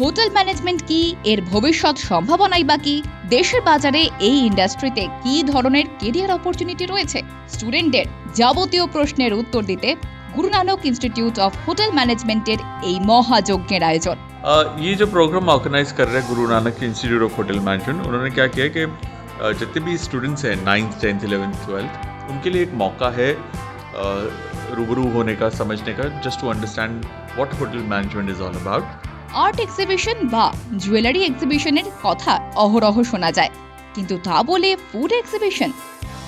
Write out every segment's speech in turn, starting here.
Hotel management কি এর ভবিষ্যৎ সম্ভাবনাই বা কি দেশের বাজারে এই ইন্ডাস্ট্রিতে কি ধরনের কেরিয়ার অপরচুনিটি রয়েছে স্টুডেন্টদের যাবতীয় প্রশ্নের উত্তর দিতে গুরু নানক ইনস্টিটিউট অফ হোটেল ম্যানেজমেন্টের এই মহাযজ্ঞের আয়োজন अ, ये जो प्रोग्राम ऑर्गेनाइज कर रहे हैं Guru Nanak institute of hotel management उन्होंने क्या किया कि अ, जितने भी स्टूडेंट्स हैं नाइन्थ टेंथ इलेवेंथ ट्वेल्थ उनके लिए एक मौका है अ, रूबरू होने का समझने का just to understand what hotel management is all about art exhibition বা জুয়েলারি এক্সিবিশনের কথা অহরহ শোনা যায়। কিন্তু তা বলে ফুড এক্সিবিশন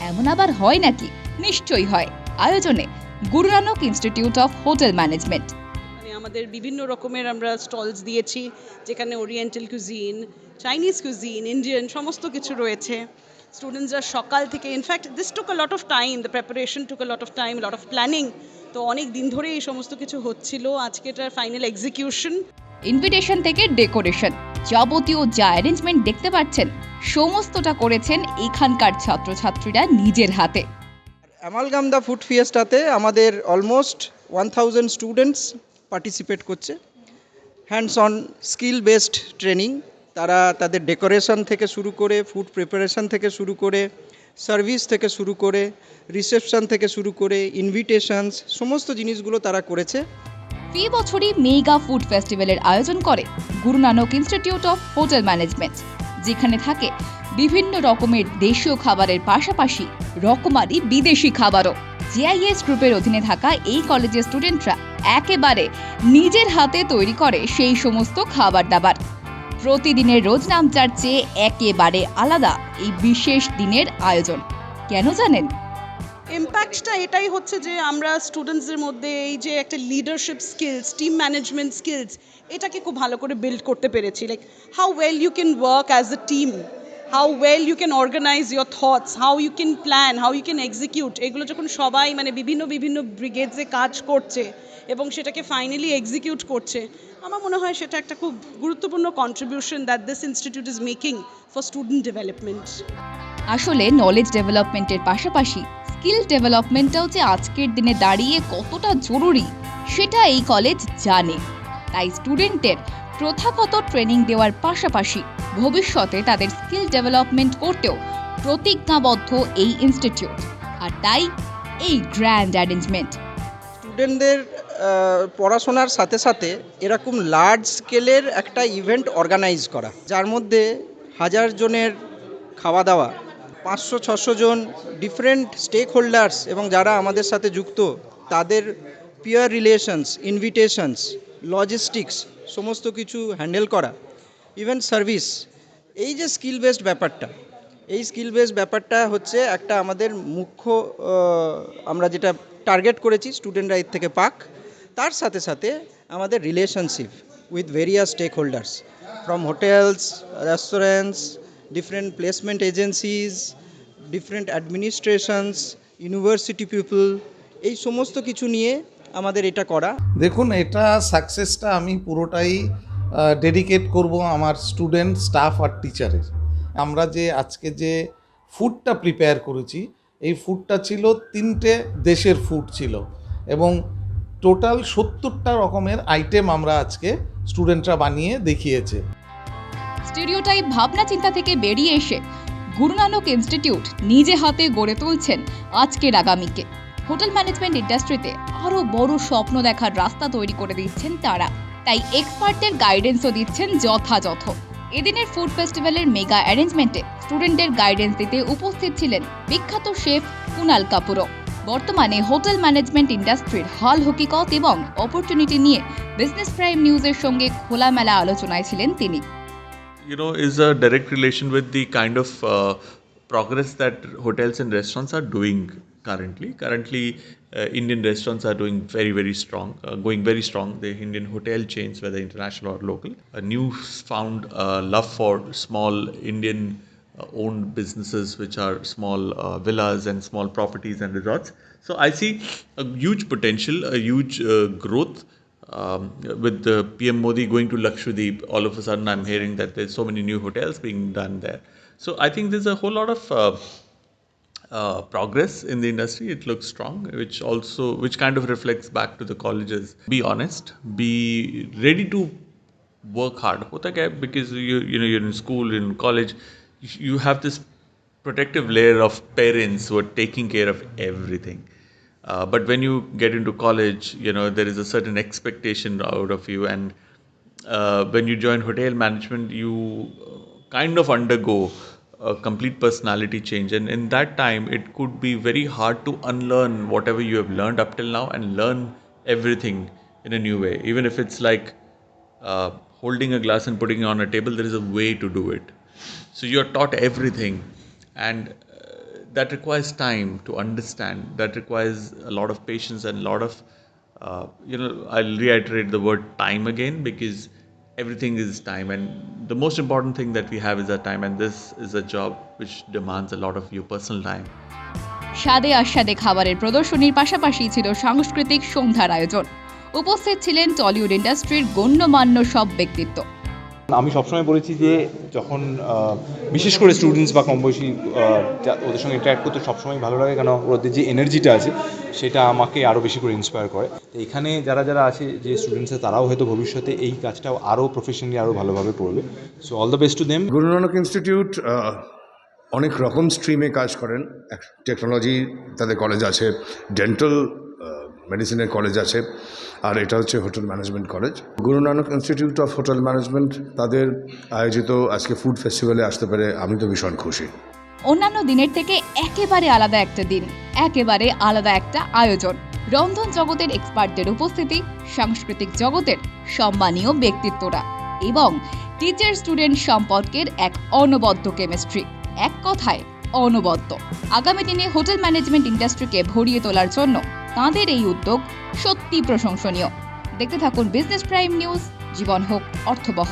এমন আবার হয় নাকি? নিশ্চয়ই হয়। আয়োজনে Guru Nanak institute of hotel management মানে আমাদের বিভিন্ন রকমের আমরা স্টলস দিয়েছি, যেখানে oriental cuisine Chinese cuisine Indian সমস্ত কিছু রয়েছে। স্টুডেন্টসরা সকাল থেকে in fact this took a lot of time the preparation took a lot of time lot of planning তো অনেক দিন ধরে এই সমস্ত কিছু হচ্ছিল। আজকে এটার ফাইনাল এক্সিকিউশন ইনভিটেশন থেকে ডেকোরেশন যাবতীয় যা অ্যারেঞ্জমেন্ট দেখতে পাচ্ছেন, সমস্তটা করেছেন এখানকার ছাত্রছাত্রীরা নিজের হাতে। অ্যামালগাম দ্য ফুড ফিয়েস্টাতে আমাদের almost one thousand students participate করছে। Hands on skill based training তারা তাদের ডেকোরেশন থেকে শুরু করে ফুড প্রিপারেশন থেকে শুরু করে সার্ভিস থেকে শুরু করে রিসেপশন থেকে শুরু করে ইনভিটেশনস সমস্ত জিনিসগুলো তারা করেছে। ফি বছরই মেগা ফুড ফেস্টিভ্যালের আয়োজন করে Guru Nanak institute of hotel management, যেখানে থাকে বিভিন্ন রকমের দেশীয় খাবারের পাশাপাশি রকমারি বিদেশি খাবারও। জিআইএস গ্রুপের অধীনে থাকা এই কলেজের স্টুডেন্টরা একেবারে নিজের হাতে তৈরি করে সেই সমস্ত খাবার দাবার। প্রতিদিনের রোজ নামচার চেয়ে একেবারে আলাদা এই বিশেষ দিনের আয়োজন। কেন জানেন? ইম্প্যাক্টটা এটাই হচ্ছে যে আমরা স্টুডেন্টসদের মধ্যে এই যে একটা leadership skills team management skills এটাকে খুব ভালো করে বিল্ড করতে পেরেছি। Like how well you can work as a team how well you can organize your thoughts how you can plan how you can execute এগুলো যখন সবাই মানে বিভিন্ন বিভিন্ন ব্রিগেডসে কাজ করছে এবং সেটাকে ফাইনালি এক্সিকিউট করছে, আমার মনে হয় সেটা একটা খুব গুরুত্বপূর্ণ contribution that this institute is making for student development আসলে নলেজ ডেভেলপমেন্টের পাশাপাশি স্কিল ডেভেলপমেন্টটাও যে আজকের দিনে দাঁড়িয়ে কতটা জরুরি, সেটা এই কলেজ জানে। তাই স্টুডেন্টদের প্রথাগত ট্রেনিং দেওয়ার পাশাপাশি ভবিষ্যতে তাদের স্কিল ডেভেলপমেন্ট করতেও প্রতিজ্ঞাবদ্ধ এই ইনস্টিটিউট। আর তাই এই গ্র্যান্ড অ্যারেঞ্জমেন্ট। স্টুডেন্টদের পড়াশোনার সাথে সাথে এরকম লার্জ স্কেলের একটা ইভেন্ট অর্গানাইজ করা, যার মধ্যে হাজার জনের খাওয়া দাওয়া পাঁচশো, ছশো জন ডিফারেন্ট স্টেক হোল্ডার্স এবং যারা আমাদের সাথে যুক্ত, তাদের পিয়ার রিলেশনস ইনভিটেশনস লজিস্টিক্স সমস্ত কিছু হ্যান্ডেল করা। ইভেন সার্ভিস, এই যে স্কিল বেসড ব্যাপারটা, এই স্কিল বেসড ব্যাপারটা হচ্ছে একটা আমাদের মুখ্য আমরা যেটা টার্গেট করেছি স্টুডেন্টরা এর থেকে পাক, তার সাথে সাথে আমাদের relationship with various stakeholders from hotels, restaurants, different placement agencies different administrations, university people, এই সমস্ত কিছু নিয়ে আমাদের এটা করা। দেখুন, এটা সাকসেসটা আমি পুরোটাই ডেডিকেট করব আমার স্টুডেন্ট স্টাফ আর টিচারের আমরা যে আজকে যে ফুডটা প্রিপেয়ার করেছি, এই ফুডটা ছিল তিনটে দেশের ফুড ছিল এবং টোটাল সত্তরটা রকমের আইটেম আমরা আজকে স্টুডেন্টরা বানিয়ে দেখিয়েছে। স্টিরিওটাইপ ভাবনা চিন্তা থেকে বেরিয়ে এসে গুরু নানক ইনস্টিটিউট নিজে হাতে গড়ে তুলছেন আজকের আগামীকে। হোটেল ম্যানেজমেন্ট ইন্ডাস্ট্রিতে আরও বড় স্বপ্ন দেখার রাস্তা তৈরি করে দিচ্ছেন তারা। তাই এক্সপার্টদের গাইডেন্সও দিচ্ছেন যথাযথ। এদিনের ফুড ফেস্টিভ্যালের মেগা অ্যারেঞ্জমেন্টে স্টুডেন্টদের গাইডেন্স দিতে উপস্থিত ছিলেন বিখ্যাত শেফ কুনাল কাপুরও। বর্তমানে হোটেল ম্যানেজমেন্ট ইন্ডাস্ট্রির হাল হকিকত এবং অপরচুনিটি নিয়ে বিজনেস প্রাইম নিউজের সঙ্গে খোলামেলা আলোচনায় ছিলেন তিনি। You know, is a direct relation with the kind of uh, progress that hotels and restaurants currently. Currently, uh, Indian restaurants are doing very, very strong, uh, going very strong. The Indian hotel chains, whether international or local, a newfound uh, love for small Indian uh, owned businesses, which are small uh, villas and small properties and resorts. So I see a huge potential, a huge uh, growth um, with the PM Modi going to Lakshadweep, all of a sudden I'm hearing that there's so many new hotels being done there. So I think there's a whole lot of uh, progress in the industry. It looks strong, which also which kind of reflects back to the colleges. Be honest, be ready to work hard hota kya hai, because you you know you're in school in college you, you have this protective layer of parents who are taking care of everything uh, but when you get into college you know there is a certain expectation out of you and uh, when you join hotel management you uh, kind of undergo a complete personality change. And in that time it could be very hard to unlearn whatever you have learned up till now and learn everything in a new way. Even if it's like uh, holding a glass and putting it on a table there is a way to do it. So you're taught everything. And uh, that requires time to understand. That requires a lot of patience and a lot of uh, you know i'll reiterate the word time again because everything is time and the most important thing that we have is our time and this is a job which demands a lot of your personal time স্বাদে আস্বাদে খাবারের প্রদর্শনীর পাশাপাশি ছিল সাংস্কৃতিক সন্ধ্যার আয়োজন উপস্থিত ছিলেন টলিউড ইন্ডাস্ট্রির গণ্যমান্য সব ব্যক্তিত্ব আমি সবসময় বলেছি যে যখন বিশেষ করে স্টুডেন্টস বা কম বয়সী ওদের সঙ্গে ইন্টারাক্ট করতে সবসময় ভালো লাগে, কেন ওদের যে এনার্জিটা আছে, সেটা আমাকে আরও বেশি করে ইন্সপায়ার করে। তো এখানে যারা যারা আছে, যে স্টুডেন্টস তারাও হয়তো ভবিষ্যতে এই কাজটাও আরও প্রফেশনালি আরও ভালোভাবে করবে। So all the best to them Guru Nanak institute অনেক রকম স্ট্রিমে কাজ করেন। টেকনোলজি তাদের কলেজ আছে ডেন্টাল মেডিসিনের কলেজ আছে, আর এটা হচ্ছে hotel management college. Guru Nanak institute of hotel management তাদের আয়োজিত আজকে ফুড ফেস্টিভ্যালে আসতে পেরে আমি তো ভীষণ খুশি। অন্যান্য দিনের থেকে একেবারে আলাদা একটা দিন, একেবারে আলাদা একটা আয়োজন। রন্ধন জগতের এক্সপার্টদের উপস্থিতি, সাংস্কৃতিক জগতের সম্মানীয় ব্যক্তিত্বরা, এবং টিচার স্টুডেন্ট সম্পর্কের এক অনবদ্য কেমিস্ট্রি এক কথায় অনবদ্য। আগামী দিনে হোটেল ম্যানেজমেন্ট ইন্ডাস্ট্রিকে ভরিয়ে তোলার জন্য তাঁদের এই উদ্যোগ সত্যি প্রশংসনীয়। দেখতে থাকুন বিজনেস প্রাইম নিউজ জীবন হোক অর্থবহ।